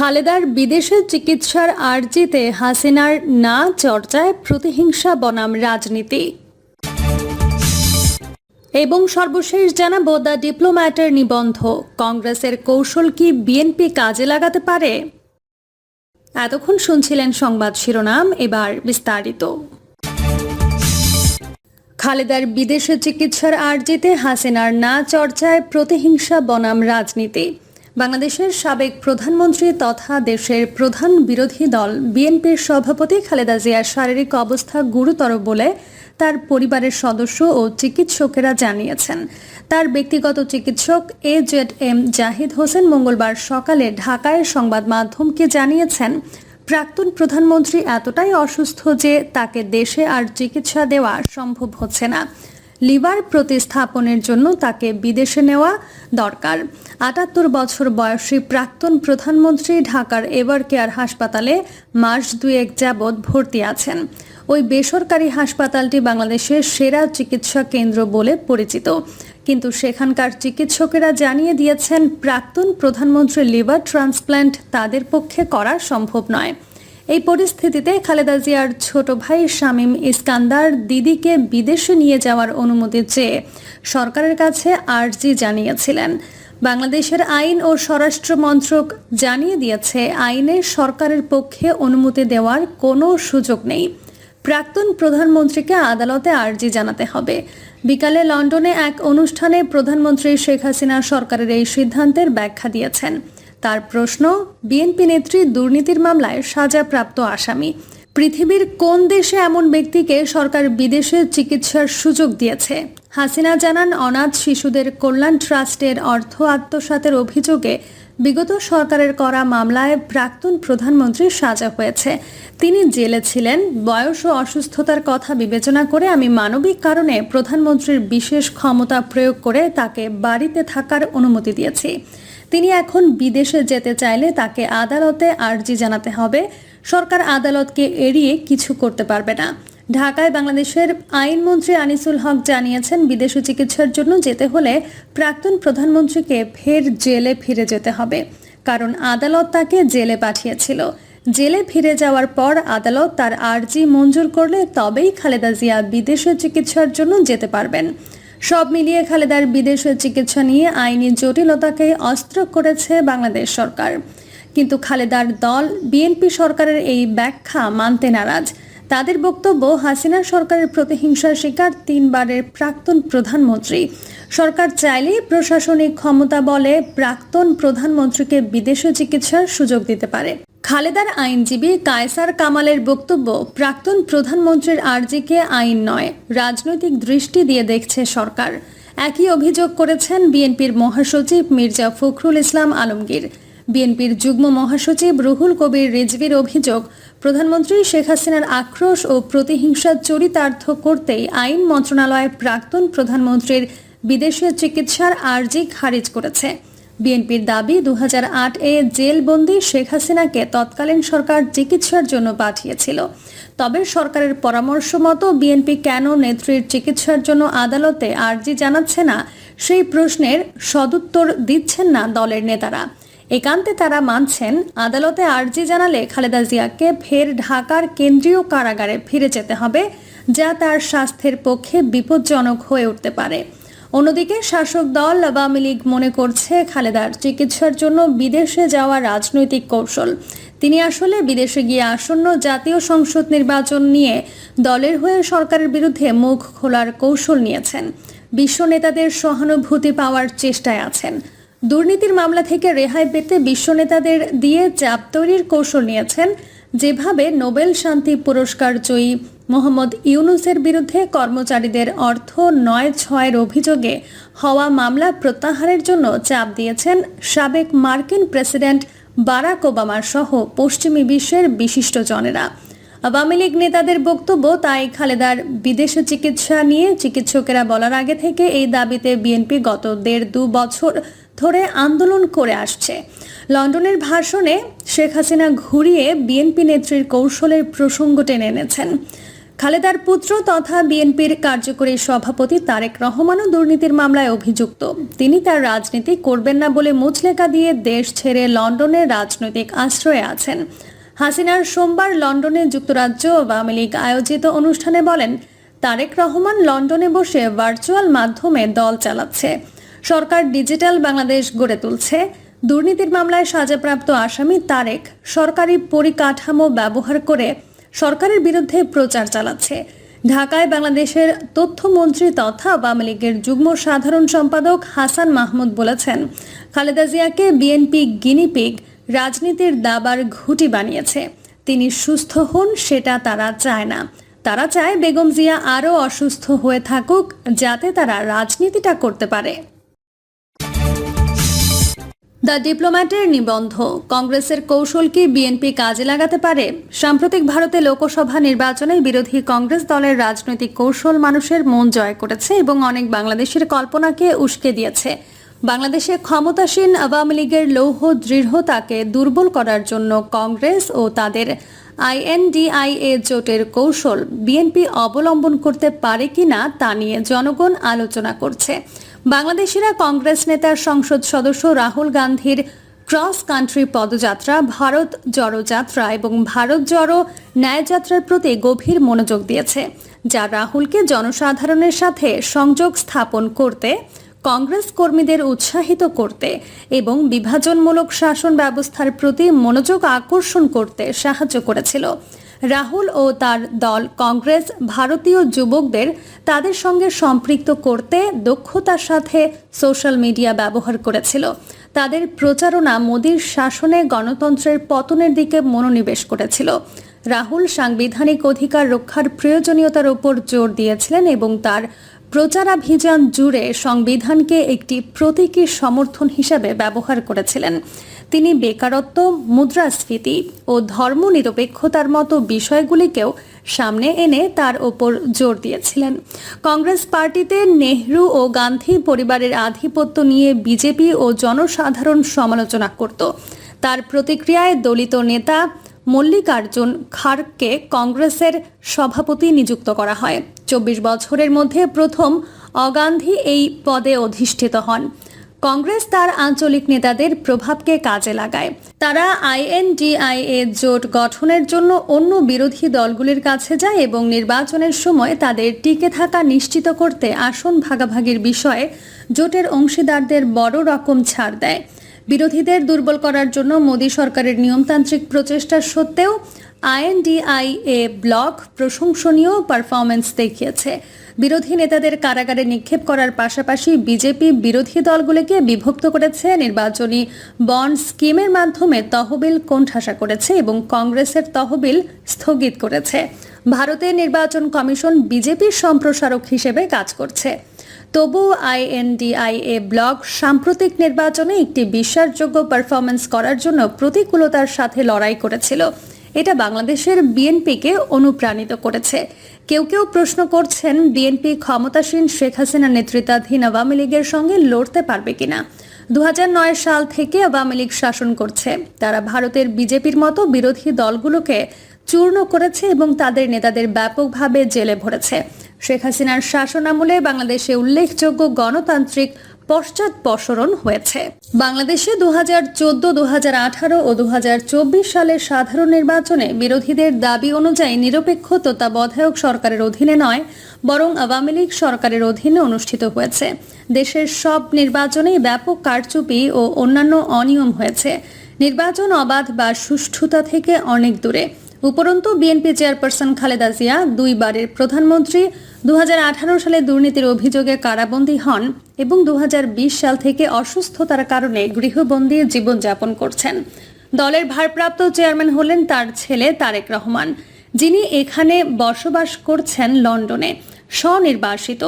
খালেদার বিদেশে চিকিৎসার আর্জিতে হাসিনার না চর্চায় প্রতিহিংসা বনাম রাজনীতি। এবং সর্বশেষ জানাব, দ্য ডিপ্লোম্যাটের নিবন্ধ। কংগ্রেসের কৌশল কি বিএনপি কাজে লাগাতে পারে? এতক্ষণ শুনছিলেন সংবাদ শিরোনাম, এবার বিস্তারিত। খালেদার বিদেশে চিকিৎসার আর্জিতে হাসিনার না চর্চায় প্রতিহিংসা বনাম রাজনীতি। বাংলাদেশের সাবেক প্রধানমন্ত্রী তথা দেশের প্রধান বিরোধী দল বিএনপির সভাপতি খালেদা জিয়ার শারীরিক অবস্থা গুরুতর বলে তার পরিবারের সদস্য ও চিকিৎসকেরা জানিয়েছেন। তার ব্যক্তিগত চিকিৎসক A Z M Zahid Hossain মঙ্গলবার সকালে ঢাকায় সংবাদ মাধ্যমকে জানিয়েছেন, প্রাক্তন প্রধানমন্ত্রী এতটাই অসুস্থ যে তাকে দেশে আর চিকিৎসা দেওয়া সম্ভব হচ্ছে না। লিভার প্রতিস্থাপনের জন্য তাকে বিদেশে নেওয়া দরকার। আটাত্তর বছর বয়সী প্রাক্তন প্রধানমন্ত্রী ঢাকার এভার কেয়ার হাসপাতালে মাস দুয়েক যাবৎ ভর্তি আছেন। ওই বেসরকারি হাসপাতালটি বাংলাদেশের সেরা চিকিৎসা কেন্দ্র বলে পরিচিত। কিন্তু সেখানকার চিকিৎসকেরা জানিয়ে দিয়েছেন, প্রাক্তন প্রধানমন্ত্রীর লিভার ট্রান্সপ্ল্যান্ট তাদের পক্ষে করা সম্ভব নয়। এই পরিস্থিতিতে খালেদা জিয়ার ছোট ভাই শামীম ইস্কান্দার দিদিকে বিদেশে নিয়ে যাওয়ার অনুমতি চেয়ে সরকারের কাছে আর্জি জানিয়েছিলেন। বাংলাদেশের আইন ও স্বরাষ্ট্র মন্ত্রক জানিয়ে দিয়েছে, আইনে সরকারের পক্ষে অনুমতি দেওয়ার কোনো সুযোগ নেই। প্রাক্তন প্রধানমন্ত্রীকে আদালতে আর্জি জানাতে হবে। বিকালে লন্ডনে এক অনুষ্ঠানে প্রধানমন্ত্রী শেখ হাসিনা সরকারের এই সিদ্ধান্তের ব্যাখ্যা দিয়েছেন। তার প্রশ্ন, বিএনপি নেত্রী দুর্নীতির মামলায় সাজাপ্রাপ্ত আসামি। পৃথিবীর কোন দেশে এমন ব্যক্তিকে সরকার বিদেশে চিকিৎসার সুযোগ দিয়েছে? হাসিনা জানান, অনাথ শিশুদের কল্যাণ ট্রাস্টের অর্থ আত্মসাতের অভিযোগে বিগত সরকারের করা মামলায় প্রাক্তন প্রধানমন্ত্রীর সাজা হয়েছে। তিনি জেলে ছিলেন, বয়স ও অসুস্থতার কথা বিবেচনা করে আমি মানবিক কারণে প্রধানমন্ত্রীর বিশেষ ক্ষমতা প্রয়োগ করে তাকে বাড়িতে থাকার অনুমতি দিয়েছি। তিনি এখন বিদেশে যেতে চাইলে তাকে আদালতে আর্জি জানাতে হবে। সরকার আদালতকে এড়িয়ে কিছু করতে পারবে না। ঢাকায় বাংলাদেশের আইনমন্ত্রী আনিসুল হক জানিয়েছেন, বিদেশে চিকিৎসার জন্য যেতে হলে প্রাক্তন প্রধানমন্ত্রীকে ফের জেলে ফিরে যেতে হবে। কারণ আদালত তাকে জেলে পাঠিয়েছিল। জেলে ফিরে যাওয়ার পর আদালত তার আর্জি মঞ্জুর করলে তবেই খালেদা জিয়া বিদেশে চিকিৎসার জন্য যেতে পারবেন। সব মিলিয়ে খালেদার বিদেশে চিকিৎসা নিয়ে আইনি জটিলতাকে অস্ত্র করেছে বাংলাদেশ সরকার। কিন্তু খালেদার দল, বিএনপি সরকারের এই ব্যাখ্যা মানতে নারাজ। তাদের বক্তব্য, হাসিনা সরকারের প্রতিহিংসার শিকার তিনবারের প্রাক্তন প্রধানমন্ত্রী। সরকার চাইলেই প্রশাসনিক ক্ষমতা বলে প্রাক্তন প্রধানমন্ত্রীকে বিদেশে চিকিৎসার সুযোগ দিতে পারে। খালেদার আইনজীবী কায়সার কামালের বক্তব্য, প্রাক্তন প্রধানমন্ত্রীর আর্জিকে আইন নয়, রাজনৈতিক দৃষ্টি দিয়ে দেখছে সরকার। একই অভিযোগ করেছেন বিএনপির মহাসচিব মির্জা ফখরুল ইসলাম আলমগীর। বিএনপির যুগ্ম মহাসচিব রুহুল কবির রিজভির অভিযোগ, প্রধানমন্ত্রী শেখ হাসিনার আক্রোশ ও প্রতিহিংসা চরিতার্থ করতেই আইন মন্ত্রণালয় প্রাক্তন প্রধানমন্ত্রীর বিদেশীয় চিকিৎসার আর্জি খারিজ করেছে। বিএনপির দাবি দু হাজার আট এ জেলবন্দি শেখ হাসিনাকে তৎকালীন সরকার চিকিৎসার জন্য পাঠিয়েছিল। তবে সরকারের পরামর্শ মতো বিএনপি কেন নেত্রীর চিকিৎসার জন্য আদালতে আর্জি জানাচ্ছে না, সেই প্রশ্নের সদুত্তর দিচ্ছেন না দলের নেতারা। একান্তে তারা মানছেন, আদালতে আর্জি জানালে খালেদা জিয়াকে ফের ঢাকার কেন্দ্রীয় কারাগারে ফিরে যেতে হবে, যা তার স্বাস্থ্যের পক্ষে বিপজ্জনক হয়ে উঠতে পারে। অন্যদিকে শাসক দল আওয়ামী লীগ মনে করছে খালেদার চিকিৎসার জন্য বিদেশে যাওয়া রাজনৈতিক কৌশল। তিনি আসলে বিদেশে গিয়ে আসন্ন জাতীয় সংসদ নির্বাচন নিয়ে দলের হয়ে সরকারের বিরুদ্ধে মুখ খোলার কৌশল নিয়েছেন। বিশ্ব নেতাদের সহানুভূতি পাওয়ার চেষ্টায় আছেন। দুর্নীতির মামলা থেকে রেহাই পেতে বিশ্ব নেতাদের দিয়ে চাপ তৈরির কৌশল নিয়েছেন। যেভাবে নোবেল শান্তি পুরস্কার জয়ী মোহাম্মদ ইউনুসের বিরুদ্ধে কর্মচারীদের অর্থ নয় ছয়ের অভিযোগে হওয়া মামলা প্রত্যাহারের জন্য চাপ দিয়েছেন সাবেক মার্কিন প্রেসিডেন্ট বারাক ওবামার সহ পশ্চিমী বিশ্বের বিশিষ্ট জনেরা আওয়ামী লীগ নেতাদের বক্তব্য, তাই খালেদার বিদেশে চিকিৎসা নিয়ে চিকিৎসকেরা বলার আগে থেকে এই দাবিতে বিএনপি গত দেড় দু বছর ধরে আন্দোলন করে আসছে। লন্ডনের ভাষণে শেখ হাসিনা ঘুরিয়ে বিএনপি নেত্রীর কৌশলের প্রসঙ্গ টেনে এনেছেন। খালেদার পুত্র তথা বিএনপির কার্যকরী সভাপতি তারেক রহমানও দুর্নীতির মামলায় অভিযুক্ত। তিনি তার রাজনীতি করবেন না বলে মুচলেকা দিয়ে দেশ ছেড়ে লন্ডনে রাজনৈতিক আশ্রয়ে আছেন। হাসিনার সোমবার লন্ডনে যুক্তরাজ্য আওয়ামী লীগ আয়োজিত অনুষ্ঠানে বলেন, তারেক রহমান লন্ডনে বসে ভার্চুয়াল মাধ্যমে দল চালাচ্ছে। সরকার ডিজিটাল বাংলাদেশ গড়ে তুলছে। দুর্নীতির মামলায় সাজাপ্রাপ্ত আসামি তারেক সরকারি পরিকাঠামো ব্যবহার করে সরকারের বিরুদ্ধে প্রচার চালাচ্ছে। ঢাকায় বাংলাদেশের তথ্যমন্ত্রী তথা আওয়ামী লীগের যুগ্ম সাধারণ সম্পাদক হাসান মাহমুদ বলেছেন, খালেদা জিয়াকে বিএনপি গিনিপিগ রাজনীতির দাবার ঘুঁটি বানিয়েছে। তিনি সুস্থ হন, সেটা তারা চায় না। তারা চায় বেগম জিয়া আরও অসুস্থ হয়ে থাকুক, যাতে তারা রাজনীতিটা করতে পারে। দ্য ডিপ্লোম্যাটের নিবন্ধ, কংগ্রেসের কৌশল কি বিএনপি কাজে লাগাতে পারে? সাম্প্রতিক ভারতে লোকসভা নির্বাচনে বিরোধী কংগ্রেস দলের রাজনৈতিক কৌশল মানুষের মন জয় করেছে এবং অনেক বাংলাদেশের কল্পনাকে উস্কে দিয়েছে। বাংলাদেশে ক্ষমতাসীন আওয়ামী লীগের লৌহ দৃঢ়তাকে দুর্বল করার জন্য কংগ্রেস ও তাদের আইএনডিআইএ জোটের কৌশল বিএনপি অবলম্বন করতে পারে কিনা তা নিয়ে জনগণ আলোচনা করছে। বাংলাদেশিরা কংগ্রেস নেতার সংসদ সদস্য রাহুল গান্ধীর ক্রস কান্ট্রি পদযাত্রা, ভারত জড়ো যাত্রা এবং ভারত জড়ো ন্যায়যাত্রার প্রতি গভীর মনোযোগ দিয়েছে, যা রাহুলকে জনসাধারণের সাথে সংযোগ স্থাপন করতে, কংগ্রেস কর্মীদের উৎসাহিত করতে এবং বিভাজনমূলক শাসন ব্যবস্থার প্রতি মনোযোগ আকর্ষণ করতে সাহায্য করেছিল। রাহুল ও তার দল কংগ্রেস ভারতীয় যুবকদের তাদের সঙ্গে সম্পৃক্ত করতে দক্ষতার সাথে সোশ্যাল মিডিয়া ব্যবহার করেছিল। তাদের প্রচারণা মোদীর শাসনে গণতন্ত্রের পতনের দিকে মনোনিবেশ করেছিল। রাহুল সাংবিধানিক অধিকার রক্ষার প্রয়োজনীয়তার উপর জোর দিয়েছিলেন এবং তার প্রচারাভিযান জুড়ে সংবিধানকে একটি প্রতীকী সমর্থন হিসাবে ব্যবহার করেছিলেন। তিনি বেকারত্ব, মুদ্রাস্ফীতি ও ধর্মনিরপেক্ষতার মতো বিষয়গুলিকেও সামনে এনে তার ওপর জোর দিয়েছিলেন। কংগ্রেস পার্টিতে নেহরু ও গান্ধী পরিবারের আধিপত্য নিয়ে বিজেপি ও জনসাধারণ সমালোচনা করত। তার প্রতিক্রিয়ায় দলিত নেতা মল্লিকার্জুন খাড়কে কংগ্রেসের সভাপতি নিযুক্ত করা হয়। চব্বিশ বছরের মধ্যে প্রথম অগান্ধী এই পদে অধিষ্ঠিত হন। কংগ্রেস তার আঞ্চলিক নেতাদের প্রভাবকে কাজে লাগায়। তারা আইএনডিআই আইএনডিআইএ জোট গঠনের জন্য অন্য বিরোধী দলগুলির কাছে যায় এবং নির্বাচনের সময় তাদের টিকে থাকা নিশ্চিত করতে আসন ভাগাভাগির বিষয়ে জোটের অংশীদারদের বড় রকম ছাড় দেয়। বিরোধীদের দুর্বল করার জন্য মোদী সরকারের নিয়মতান্ত্রিক প্রচেষ্টা সত্ত্বেও আইএনডিআইএ ব্লক প্রশংসনীয় পারফরমেন্স দেখিয়েছে। বিরোধী নেতাদের কারাগারে নিক্ষেপ করার পাশাপাশি বিজেপি বিরোধী দলগুলিকে বিভক্ত করেছে। নির্বাচনী বন্ড স্কিমের মাধ্যমে তহবিল কোণঠাসা করেছে এবং কংগ্রেসের তহবিল স্থগিত করেছে। ভারতের নির্বাচন কমিশন বিজেপির সম্প্রসারক হিসেবে কাজ করছে। তবু আইএনডিআইএ ব্লক সাম্প্রতিক নির্বাচনে একটি বিশ্বাসযোগ্য পারফরমেন্স করার জন্য প্রতিকূলতার সাথে লড়াই করেছিল। এটা বাংলাদেশের বিএনপিকে অনুপ্রাণিত করেছে। কেউ কেউ প্রশ্ন করছেন, বিএনপি ক্ষমতাসীন শেখ হাসিনা নেতৃত্বাধীন আওয়ামী লীগের সঙ্গে লড়তে পারবে কিনা? দু হাজার নয় সাল থেকে আওয়ামী লীগ শাসন করছে। তারা ভারতের বিজেপির মতো বিরোধী দলগুলোকে চূর্ণ করেছে এবং তাদের নেতাদের ব্যাপকভাবে জেলে ভরেছে। শেখ হাসিনার শাসনামলে বাংলাদেশে উল্লেখযোগ্য গণতান্ত্রিক পশ্চাৎপসরণ হয়েছে। বাংলাদেশে দু হাজার চোদ্দ দু হাজার আঠারো ও দু হাজার চব্বিশ সালের সাধারণ নির্বাচনে বিরোধীদের দাবি অনুযায়ী নিরপেক্ষ তত্ত্বাবধায়ক সরকারের অধীনে নয়, বরং আওয়ামী লীগ সরকারের অধীনে অনুষ্ঠিত হয়েছে। দেশের সব নির্বাচনেই ব্যাপক কারচুপি ও অন্যান্য অনিয়ম হয়েছে। নির্বাচন অবাধ বা সুষ্ঠুতা থেকে অনেক দূরে। উপরন্তু বিএনপি চেয়ারপারসন খালেদা জিয়া দুইবারের প্রধানমন্ত্রী, দুহাজার আঠারো সালে দুর্নীতির অভিযোগে কারাবন্দী হন এবং দু হাজার বিশ সাল থেকে অসুস্থতার কারণে গৃহবন্দী জীবনযাপন করছেন। দলের ভারপ্রাপ্ত চেয়ারম্যান হলেন তার ছেলে তারেক রহমান, যিনি এখানে বসবাস করছেন লন্ডনে। স্বনির্বাসিত।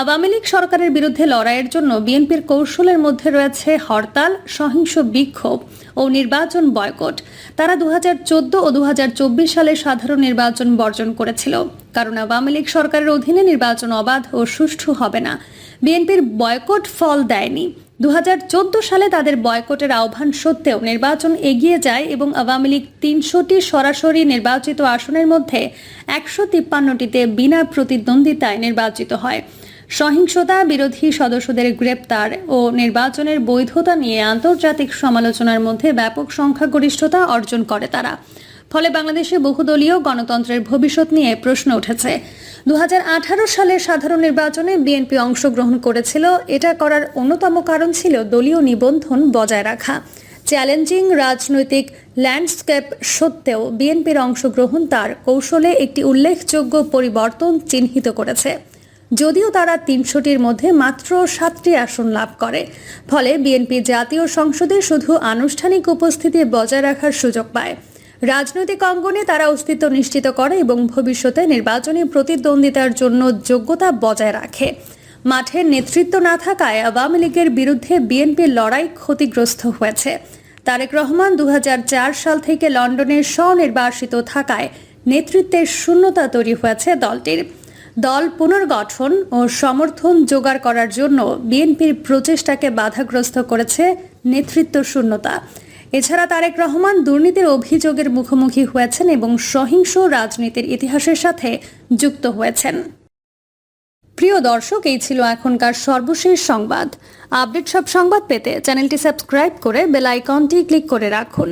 আওয়ামী লীগ সরকারের বিরুদ্ধে লড়াইয়ের জন্য বিএনপির কৌশলের মধ্যে রয়েছে হরতাল, সহিংস বিক্ষোভ ও নির্বাচন বয়কট। তারা দু হাজার চোদ্দ ও দু হাজার চব্বিশ সালে সাধারণ নির্বাচন বর্জন করেছিল। কারণ আওয়ামী লীগ সরকারের অধীনে নির্বাচন অবাধ ও সুষ্ঠু হবে না। বিএনপির বয়কট ফল দেয়নি। দু হাজার চোদ্দ সালে তাদের বয়কটের আহ্বান সত্ত্বেও নির্বাচন এগিয়ে যায় এবং আওয়ামী লীগ তিনশোটি সরাসরি নির্বাচিত আসনের মধ্যে একশো তিপ্পান্নটিতে বিনা প্রতিদ্বন্দ্বিতায় নির্বাচিত হয়। সহিংসতা বিরোধী সদস্যদের গ্রেপ্তার ও নির্বাচনের বৈধতা নিয়ে আন্তর্জাতিক সমালোচনার মধ্যে ব্যাপক সংখ্যাগরিষ্ঠতা অর্জন করে তারা। ফলে বাংলাদেশে বহুদলীয় গণতন্ত্রের ভবিষ্যৎ নিয়ে প্রশ্ন উঠেছে। দু হাজার আঠারো সালের সাধারণ নির্বাচনে বিএনপি অংশগ্রহণ করেছিল। এটা করার অন্যতম কারণ ছিল দলীয় নিবন্ধন বজায় রাখা। চ্যালেঞ্জিং রাজনৈতিক ল্যান্ডস্কেপ সত্ত্বেও বিএনপির অংশগ্রহণ তার কৌশলে একটি উল্লেখযোগ্য পরিবর্তন চিহ্নিত করেছে। যদিও তারা তিনশোটির মধ্যে মাত্র সাতটি আসন লাভ করে। ফলে বিএনপি জাতীয় সংসদে শুধু আনুষ্ঠানিক উপস্থিতি বজায় রাখার সুযোগ পায়। রাজনৈতিক অঙ্গনে তারা অস্তিত্ব নিশ্চিত করে এবং ভবিষ্যতে নির্বাচনী প্রতিদ্বন্দ্বিতার জন্য যোগ্যতা বজায় রাখে। মাঠের নেতৃত্ব না থাকায় আওয়ামী লীগের বিরুদ্ধে বিএনপির লড়াই ক্ষতিগ্রস্ত হয়েছে। তারেক রহমান দুহাজার চার সাল থেকে লন্ডনে স্বনির্বাসিত থাকায় নেতৃত্বের শূন্যতা তৈরি হয়েছে দলটির। দল পুনর্গঠন ও সমর্থন জোগাড় করার জন্য বিএনপির প্রচেষ্টাকে বাধাগ্রস্ত করেছে নেতৃত্ব শূন্যতা। এছাড়া তারেক রহমান দুর্নীতির অভিযোগের মুখোমুখি হয়েছেন এবং সহিংস রাজনীতির ইতিহাসের সাথে যুক্ত হয়েছেন। প্রিয় দর্শক, এই ছিল এখনকার সর্বশেষ সংবাদ। আপডেট সব সংবাদ পেতে চ্যানেলটি সাবস্ক্রাইব করে বেল আইকনটি ক্লিক করে রাখুন।